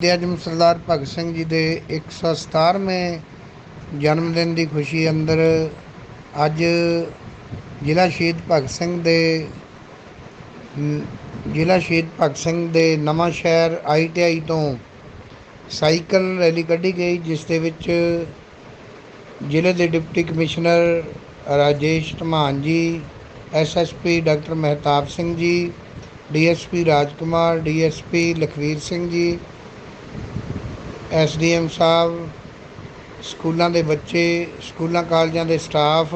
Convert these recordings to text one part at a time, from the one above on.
ਤੇ ਅੱਜ ਸਰਦਾਰ ਭਗਤ ਸਿੰਘ ਜੀ ਦੇ 117ਵੇਂ ਜਨਮ ਦਿਨ ਦੀ ਖੁਸ਼ੀ ਅੰਦਰ ਅੱਜ ਜ਼ਿਲ੍ਹਾ ਸ਼ਹੀਦ ਭਗਤ ਸਿੰਘ ਦੇ ਜ਼ਿਲ੍ਹਾ ਸ਼ਹੀਦ ਭਗਤ ਸਿੰਘ ਦੇ ਨਵਾਂ ਸ਼ਹਿਰ ਆਈਟੀਆਈ ਤੋਂ ਸਾਈਕਲ ਰੈਲੀ ਕੱਢੀ ਗਈ, ਜਿਸ ਦੇ ਵਿੱਚ ਜ਼ਿਲ੍ਹੇ ਦੇ ਡਿਪਟੀ ਕਮਿਸ਼ਨਰ ਰਾਜੇਸ਼ ਧਮਾਨ ਜੀ SSP doctor Mehtab Singh ji DSP Rajkumar DSP Lakhvir Singh ji SDM sahib, ਸਕੂਲਾਂ ਦੇ ਬੱਚੇ, ਸਕੂਲਾਂ ਕਾਲਜਾਂ ਦੇ ਸਟਾਫ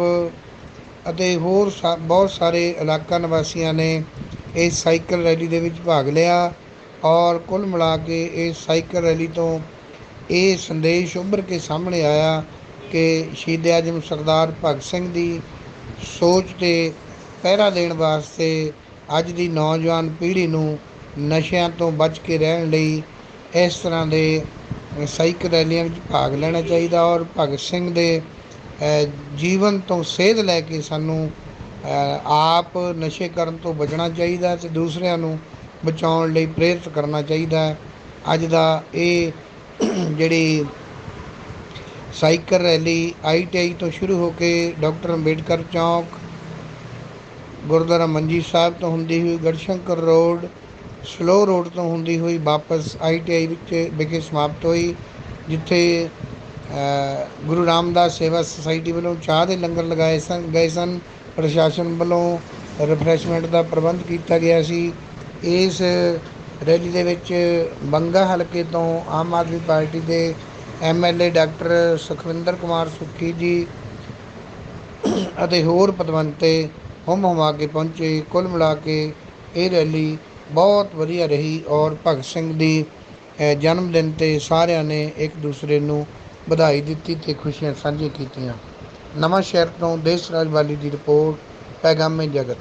ਅਤੇ ਹੋਰ ਸਾ- ਬਹੁਤ ਸਾਰੇ ਇਲਾਕਾ ਨਿਵਾਸੀਆਂ ਨੇ ਇਸ ਸਾਈਕਲ ਰੈਲੀ ਦੇ ਵਿੱਚ ਭਾਗ ਲਿਆ ਔਰ ਕੁੱਲ ਮਿਲਾ ਕੇ ਇਸ ਸਾਈਕਲ ਰੈਲੀ ਤੋਂ ਇਹ ਸੰਦੇਸ਼ ਉੱਭਰ ਕੇ ਸਾਹਮਣੇ ਆਇਆ ਕਿ ਸ਼ਹੀਦ ਆਜਮ ਸਰਦਾਰ ਭਗਤ ਸਿੰਘ ਦੀ ਸੋਚ ਤੇ ਪਹਿਰਾ ਦੇਣ ਵਾਸਤੇ ਅੱਜ ਦੀ ਨੌਜਵਾਨ ਪੀੜ੍ਹੀ ਨੂੰ ਨਸ਼ਿਆਂ ਤੋਂ ਬਚ ਕੇ ਰਹਿਣ ਲਈ ਇਸ ਤਰ੍ਹਾਂ ਦੇ ਸਾਈਕਲ ਰੈਲੀਆਂ ਵਿੱਚ ਭਾਗ ਲੈਣਾ ਚਾਹੀਦਾ ਔਰ ਭਗਤ ਸਿੰਘ ਦੇ ਜੀਵਨ ਤੋਂ ਸੇਧ ਲੈ ਕੇ ਸਾਨੂੰ ਆਪ ਨਸ਼ੇ ਕਰਨ ਤੋਂ ਬਚਣਾ ਚਾਹੀਦਾ ਤੇ ਦੂਸਰਿਆਂ ਨੂੰ ਬਚਾਉਣ ਲਈ ਪ੍ਰੇਰਿਤ ਕਰਨਾ ਚਾਹੀਦਾ। ਅੱਜ ਦਾ ਇਹ ਜਿਹੜੀ ਸਾਈਕਲ ਰੈਲੀ ਆਈਟੀਆਈ ਤੋਂ ਸ਼ੁਰੂ ਹੋ ਕੇ ਡਾਕਟਰ ਅੰਬੇਡਕਰ ਚੌਂਕ, ਗੁਰਦੁਆਰਾ ਮੰਜੀ ਸਾਹਿਬ ਤੋਂ ਹੁੰਦੀ ਹੋਈ ਗੜਸ਼ੰਕਰ ਰੋਡ ਸਲੋ ਰੋਡ ਤੋਂ ਹੁੰਦੀ ਹੋਈ ਵਾਪਸ ਆਈਟੀਆਈ ਵਿੱਚ ਵਿਖੇ ਸਮਾਪਤ ਹੋਈ, ਜਿੱਥੇ ਗੁਰੂ ਰਾਮਦਾਸ ਸੇਵਾ ਸੁਸਾਇਟੀ ਵੱਲੋਂ ਚਾਹ ਦੇ ਲੰਗਰ ਲਗਾਏ ਸਨ, ਗਏ ਸਨ। ਪ੍ਰਸ਼ਾਸਨ ਵੱਲੋਂ ਰਿਫਰੈਸ਼ਮੈਂਟ ਦਾ ਪ੍ਰਬੰਧ ਕੀਤਾ ਗਿਆ ਸੀ। ਇਸ ਰੈਲੀ ਦੇ ਵਿੱਚ ਬੰਗਾ ਹਲਕੇ ਤੋਂ ਆਮ ਆਦਮੀ ਪਾਰਟੀ ਦੇ ਐਮਐਲਏ ਡਾਕਟਰ ਸੁਖਵਿੰਦਰ ਕੁਮਾਰ ਸੁੱਖੀ ਜੀ ਅਤੇ ਹੋਰ ਪਦਵੰਤੇ ਹੁਮ ਹੁਮਾ ਕੇ ਪਹੁੰਚੇ। ਕੁੱਲ ਮਿਲਾ ਕੇ ਇਹ ਰੈਲੀ ਬਹੁਤ ਵਧੀਆ ਰਹੀ ਔਰ ਭਗਤ ਸਿੰਘ ਦੀ ਜਨਮ ਦਿਨ ਤੇ ਸਾਰਿਆਂ ਨੇ ਇੱਕ ਦੂਸਰੇ ਨੂੰ ਵਧਾਈ ਦਿੱਤੀ ਤੇ ਖੁਸ਼ੀਆਂ ਸਾਂਝੀਆਂ ਕੀਤੀਆਂ। ਨਵਾਂ ਸ਼ਹਿਰ ਤੋਂ ਦੇਸ਼ ਰਾਜ ਵਾਲੀ ਦੀ ਰਿਪੋਰਟ, ਪੈਗਾਮੇ ਜਗਤ।